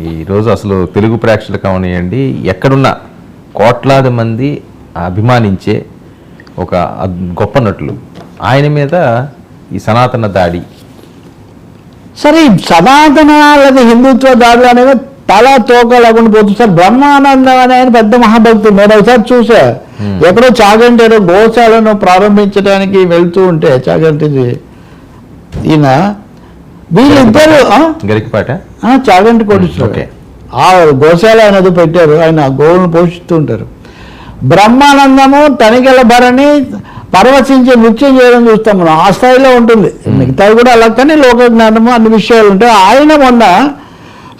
ఈరోజు అసలు తెలుగు ప్రేక్షకులకు అవనియండి ఎక్కడున్నా కోట్లాది మంది అభిమానించే ఒక గొప్ప నటులు. ఆయన మీద ఈ సనాతన దాడి. సరే సనాతన హిందుత్వ దాడులు అనేవి తల తోక లేకుండా పోతుంది. సార్ బ్రహ్మానందం అనే ఆయన పెద్ద మహాభక్తుడు నేను ఒకసారి చూసా. ఎక్కడో చాగంటి గోశాలను ప్రారంభించడానికి వెళ్తూ ఉంటే చాగంటిది ఈయన వీళ్ళిద్దరు? గరికపాట? చాగంటి కోటేశ్వర ఓకే. ఆ గోశాల అనేది పెట్టారు. ఆయన గోవులను పోషిస్తూ ఉంటారు బ్రహ్మానందము తనికెల భరణి పరవశించి నృత్యం చేయడం చూస్తాం మనం. ఆ స్థాయిలో ఉంటుంది. మిగతావి కూడా అలా కానీ లోక జ్ఞానము అన్ని విషయాలు ఉంటాయి. ఆయన మొన్న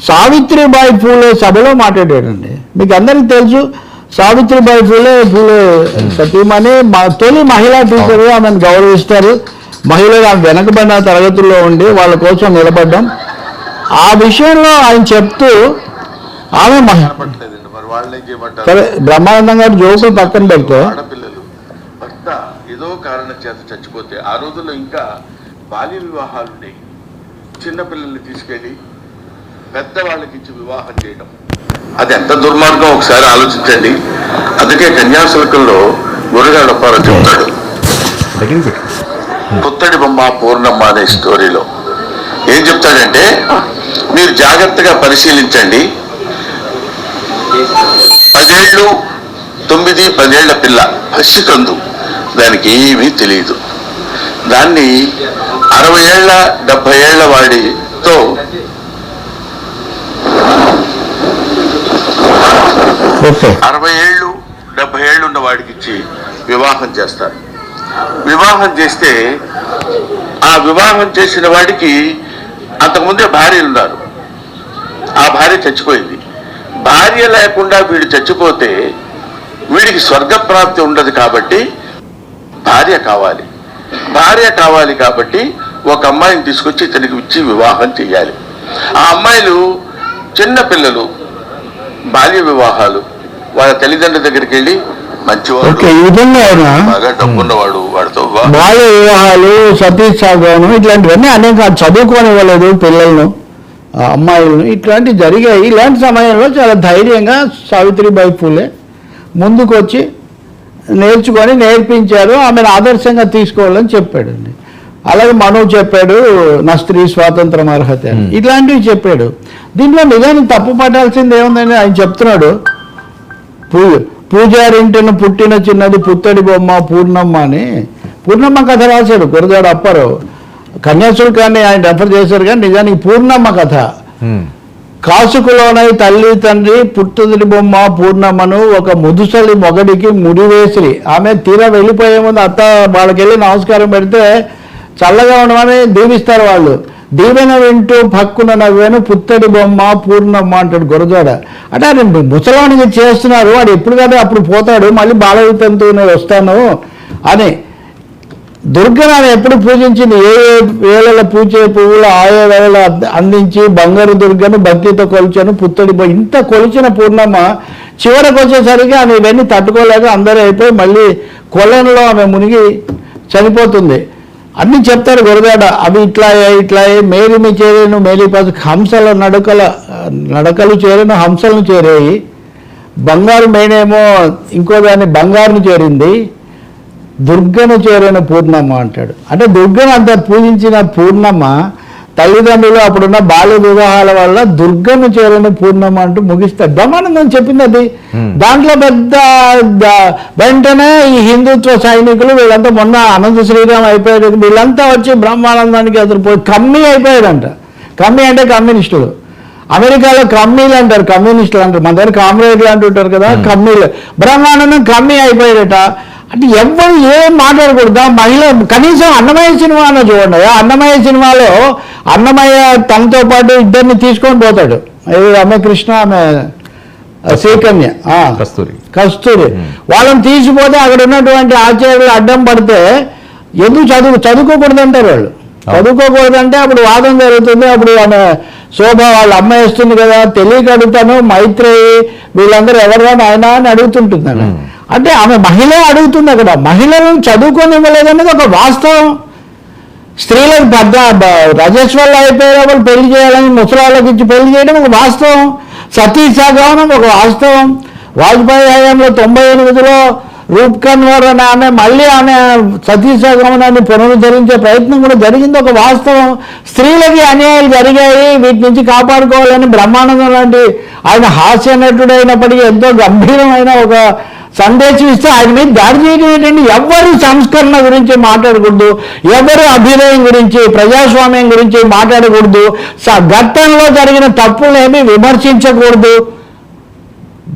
సావిత్రిబాయి పూలే సభలో మాట్లాడాడండి. మీకు అందరికీ తెలుసు సావిత్రిబాయి పూలే పూలే సతీమణి మా తొలి మహిళా టీచర్. ఆమెను గౌరవిస్తారు. మహిళలు ఆమె వెనకబడిన తరగతుల్లో ఉండి వాళ్ళ కోసం నిలబడ్డాం. ఆ విషయంలో ఆయన చెప్తూ ఆమె సరే బ్రహ్మానందం గారు జోకులు పక్కన పెడితే ఆడపిల్లలు భర్త ఏదో కారణం చేత చచ్చిపోతే ఆ రోజుల్లో ఇంకా బాల్య వివాహాలు ఉండేవి. చిన్నపిల్లల్ని తీసుకెళ్ళి పెద్దవాళ్ళకి ఇచ్చి వివాహం చేయడం అది ఎంత దుర్మార్గం? ఒకసారి ఆలోచించండి. అందుకే కన్యాశుల్కంలో గురగాడు అప్పారావు చెప్తాడు. పుత్తడి బొమ్మ పూర్ణమ్మ అనే స్టోరీలో ఏం చెప్తాడంటే మీరు జాగ్రత్తగా పరిశీలించండి. పదేళ్ళు తొమ్మిది పదేళ్ళ పిల్ల పసికందు. దానికి ఏమీ తెలియదు దాన్ని అరవై ఏళ్ళ డెబ్బై ఏళ్ళ వాడితో అరవై ఏళ్ళు డెబ్బై ఏళ్ళు ఉన్న వాడికి ఇచ్చి వివాహం చేస్తారు. వివాహం చేస్తే ఆ వివాహం చేసిన వాడికి అంతకుముందే భార్యలు ఉన్నారు. ఆ భార్య చచ్చిపోయింది. భార్య లేకుండా వీడు చచ్చిపోతే వీడికి స్వర్గప్రాప్తి ఉండదు కాబట్టి భార్య కావాలి. భార్య కావాలి కాబట్టి ఒక అమ్మాయిని తీసుకొచ్చి ఇతనికి ఇచ్చి వివాహం చేయాలి ఆ అమ్మాయిలు చిన్న పిల్లలు బాల్య వివాహాలు వాళ్ళ తల్లిదండ్రుల దగ్గరికి వెళ్ళి మంచివాడు ఓకే ఈ విధంగా ఆయన బాగా డబ్బున్నవాడు వాడితో వివాహం బాల్య వివాహాలు సతీ సాగవనం ఇట్లాంటివన్నీ అనేక చదువుకోనివ్వలేదు పిల్లలను అమ్మాయిలను. ఇట్లాంటివి జరిగాయి. ఇలాంటి సమయంలో చాలా ధైర్యంగా సావిత్రిబాయి పూలే ముందుకు వచ్చి నేర్చుకొని నేర్పించారు. ఆమెను ఆదర్శంగా తీసుకోవాలని చెప్పాడండి. అలాగే మను చెప్పాడు నా స్త్రీ స్వాతంత్రం అర్హత అని. ఇట్లాంటివి చెప్పాడు. దీంట్లో నిజానికి తప్పు పట్టాల్సింది ఏముందని ఆయన చెప్తున్నాడు పూ పూజారింటిని పుట్టిన చిన్నది పుత్తడి బొమ్మ పూర్ణమ్మ అని పూర్ణమ్మ కథ రాశాడు గురజాడ అప్పారావు. కన్యాశుల్కాన్ని ఆయన రెఫర్ చేశారు కానీ నిజానికి పూర్ణమ్మ కథ. కాసుకులోనై తల్లి తండ్రి పుట్టుదిరి బొమ్మ పూర్ణమ్మను ఒక ముదుసలి మొగడికి ముడివేసి ఆమె తీర వెళ్ళిపోయే ముందు అత్త వాళ్ళకెళ్ళి నమస్కారం పెడితే చల్లగా ఉండమని దీవిస్తారు వాళ్ళు. దీవెన వింటూ పక్కున నవ్వేను పుత్తడి బొమ్మ పూర్ణమ్మ అంటాడు గురజాడ అంటే ఆయన ముసలానికి చేస్తున్నారు వాడు ఎప్పుడు కదా అప్పుడు పోతాడు మళ్ళీ బాలవితంతో నేను వస్తాను అని. దుర్గను ఎప్పుడు పూజించింది? ఏ ఏ వేళల పూచే పువ్వులు ఆయా వేళ అందించి బంగారు దుర్గను భక్తితో కొలిచాను పుత్తడి బొమ్మ ఇంత కొలిచిన పూర్ణమ్మ చివరికి వచ్చేసరికి ఆమె ఇవన్నీ తట్టుకోలేక అందరూ అయిపోయి మళ్ళీ కొలంలో ఆమె మునిగి చనిపోతుంది. అన్ని చెప్తారు గురదాడ అవి ఇట్లా ఇట్లాయే ఇట్లా మేలిమి చేరేను మేలిపాసు హంసల నడకల నడకలు చేరేను హంసలను చేరాయి. బంగారు మేనేమో ఇంకో దాన్ని బంగారును చేరింది. దుర్గను చేరిన పూర్ణమ్మ అంటాడు. అంటే దుర్గను అంత పూజించిన పూర్ణమ్మ తల్లిదండ్రులు అప్పుడున్న బాల్య వివాహాల వల్ల దుర్గను చేరిన పూర్ణమ్మ అంటూ ముగిస్తాడు బ్రహ్మానందం చెప్పింది అది దాంట్లో పెద్ద వెంటనే ఈ హిందుత్వ సైనికులు వీళ్ళంతా మొన్న అనంత శ్రీరామ్ అయిపోయాడు. వీళ్ళంతా వచ్చి బ్రహ్మానందానికి అసలు పోయి కమ్మి అయిపోయాడంట. కమ్మి అంటే కమ్యూనిస్టులు. అమెరికాలో కమ్మీలు అంటారు కమ్యూనిస్టులు అంటారు. మన దగ్గర కామ్రేడ్లు అంటుంటారు కదా కమ్మీలు. బ్రహ్మానందం కమ్మీ అయిపోయాడట. అంటే ఎవరు ఏం మాట్లాడకూడదు. మహిళ కనీసం అన్నమయ్య సినిమా అన్న చూడండి అన్నమయ్య సినిమాలో అన్నమయ్య తనతో పాటు ఇద్దరిని తీసుకొని పోతాడు. ఆమె కృష్ణ ఆమె శ్రీకన్య. ఆ. కస్తూరి. కస్తూరి. వాళ్ళని తీసిపోతే అక్కడ ఉన్నటువంటి ఆచార్యులు అడ్డం పడితే ఎందుకు చదువు చదువుకోకూడదు అంటారు వాళ్ళు చదువుకోకూడదంటే అప్పుడు వాదం జరుగుతుంది. అప్పుడు ఆమె శోభ వాళ్ళ అమ్మ వేస్తుంది కదా. తెలియక అడుగుతాను మైత్రేయి వీళ్ళందరూ ఎవరుగా ఆయన అని అడుగుతుంటుంది ఆమె. అంటే ఆమె మహిళ అడుగుతుంది అక్కడ. మహిళలను చదువుకొని ఇవ్వలేదనేది ఒక వాస్తవం. స్త్రీలకు పెద్ద రజస్వాళ్ళు అయిపోయిన వాళ్ళు పెళ్ళి చేయాలని ముసలాళ్ళకి ఇచ్చి పెళ్ళి చేయడం ఒక వాస్తవం. సతీ సహగమనం ఒక వాస్తవం. వాజ్పేయి హయాంలో తొంభై ఎనిమిదిలో రూప్కన్వరణ అనే ఆమె మళ్ళీ ఆమె సతీసగమనాన్ని పునరుద్ధరించే ప్రయత్నం కూడా జరిగింది. ఒక వాస్తవం. స్త్రీలకి అన్యాయాలు జరిగాయి. వీటి నుంచి కాపాడుకోవాలని బ్రహ్మానందం లాంటి ఆయన హాస్య నటుడు అయినప్పటికీ ఎంతో గంభీరమైన ఒక సందేశం ఇస్తే ఆయన మీద దాడి చేయడం ఏంటంటే ఎవరు సంస్కరణ గురించి మాట్లాడకూడదు. ఎవరు అభ్యుదయం గురించి ప్రజాస్వామ్యం గురించి మాట్లాడకూడదు. స- గతంలో జరిగిన తప్పులేమి విమర్శించకూడదు.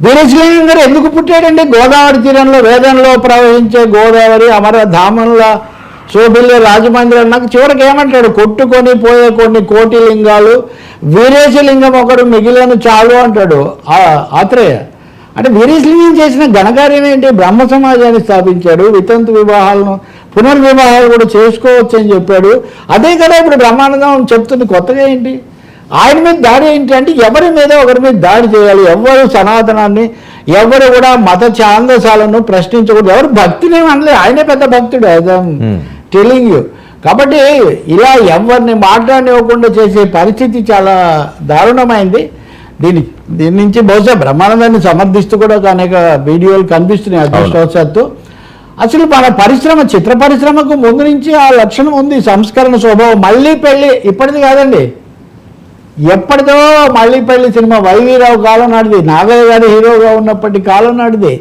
వీరేశలింగం గారు ఎందుకు పుట్టాడండి? గోదావరి తీరంలో వేదంలో ప్రవహించే గోదావరి అమరధామంలో శోభిల్లే రాజమండ్రి అన్నాక చివరికి ఏమంటాడు? కొట్టుకొని పోయే కొన్ని కోటి లింగాలు వీరేశలింగం ఒకడు మిగిలిన చాలు అంటాడు. ఆత్రేయ. అంటే వీరేశలింగం చేసిన ఘనకార్యం ఏంటి? బ్రహ్మ సమాజాన్ని స్థాపించాడు వితంతు వివాహాలను పునర్వివాహాలు కూడా చేసుకోవచ్చు అని చెప్పాడు. అదే కదా ఇప్పుడు బ్రహ్మానందం చెప్తుంది కొత్తగా ఏంటి? ఆయన మీద దాడి ఏంటంటే ఎవరి మీద ఒకరి మీద దాడి చేయాలి. ఎవరు సనాతనాన్ని ఎవరు కూడా మత ఛాందసాలను ప్రశ్నించకూడదు. ఎవరు భక్తిని అనలేదు ఆయనే పెద్ద భక్తుడు. Hmm. టెలింగ్ యూ కాబట్టి ఇలా ఎవరిని మాట్లాడనివ్వకుండా చేసే పరిస్థితి చాలా దారుణమైంది. దీని దీని నుంచి బహుశా బ్రహ్మానందాన్ని సమర్థిస్తూ కూడా ఒక అనేక వీడియోలు కనిపిస్తున్నాయి. అదృష్టవశాత్తు అసలు మన పరిశ్రమ చిత్ర పరిశ్రమకు ముందు నుంచి ఆ లక్షణం ఉంది. సంస్కరణ స్వభావం మళ్ళీ పెళ్ళి ఇప్పటిది కాదండి. ఎప్పటిదో మళ్ళీ పెళ్ళి సినిమా వైవీరావు కాలం నాటిది నాగయ్య గారి హీరోగా ఉన్నప్పటి కాలం నాటిది.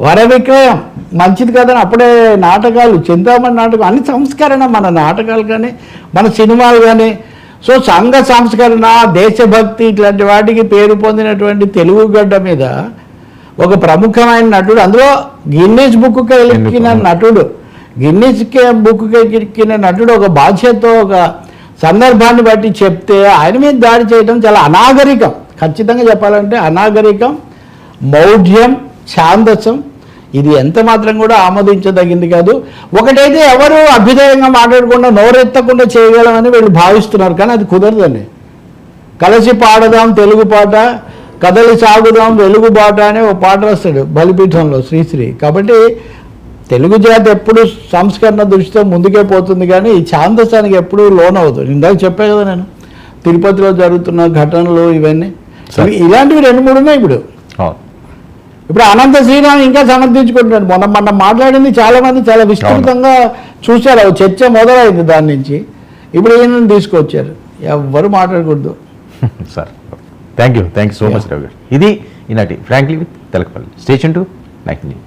వర విక్రయం మంచిది కదని అప్పుడే నాటకాలు చింతామణి నాటకం అన్ని సంస్కరణ మన నాటకాలు కానీ మన సినిమాలు కానీ. సో సంఘ సంస్కరణ దేశభక్తి ఇట్లాంటి వాటికి పేరు పొందినటువంటి తెలుగు గడ్డ మీద ఒక ప్రముఖమైన నటుడు అందులో గిన్నీస్ బుక్కి ఎక్కిన నటుడు. గిన్నీస్ బుక్కి ఎక్కిన నటుడు ఒక బాధ్యతతో ఒక సందర్భాన్ని బట్టి చెప్తే ఆయన మీద దాడి చేయడం చాలా అనాగరికం. ఖచ్చితంగా చెప్పాలంటే అనాగరికం మౌఢ్యం ఛాందసం ఇది ఎంత మాత్రం కూడా ఆమోదించదగింది కాదు. ఒకటైతే ఎవరు అభ్యుదయంగా మాట్లాడకుండా నోరెత్తకుండా చేయగలమని వీళ్ళు భావిస్తున్నారు కానీ అది కుదరదండి. కలిసి పాడదాం తెలుగు పాట కదలి సాగుదాం వెలుగు పాట అనే ఒక పాట రాస్తాడు బలిపీఠంలో శ్రీశ్రీ. కాబట్టి తెలుగు జాతి ఎప్పుడు సంస్కరణ దృష్టితో ముందుకే పోతుంది కానీ ఈ ఛాందసానికి ఎప్పుడు లోన్ అవుతుంది ఇందాక చెప్పా కదా నేను. తిరుపతిలో జరుగుతున్న ఘటనలు ఇవన్నీ. ఇలాంటివి రెండు మూడు ఉన్నాయి ఇప్పుడు. ఇప్పుడు అనంత శ్రీరామ్ ఇంకా సమర్థించుకుంటున్నాడు. మొన్న మొన్న మాట్లాడింది చాలా మంది చాలా విస్తృతంగా చూశారు. చర్చ మొదలైంది దాని నుంచి. ఇప్పుడు ఈయనను తీసుకొచ్చారు. ఎవ్వరు మాట్లాడకూడదు. Sir thank you thank you so much Ravi ఇది ఈనాటి frankly with Telakapalli station tonight news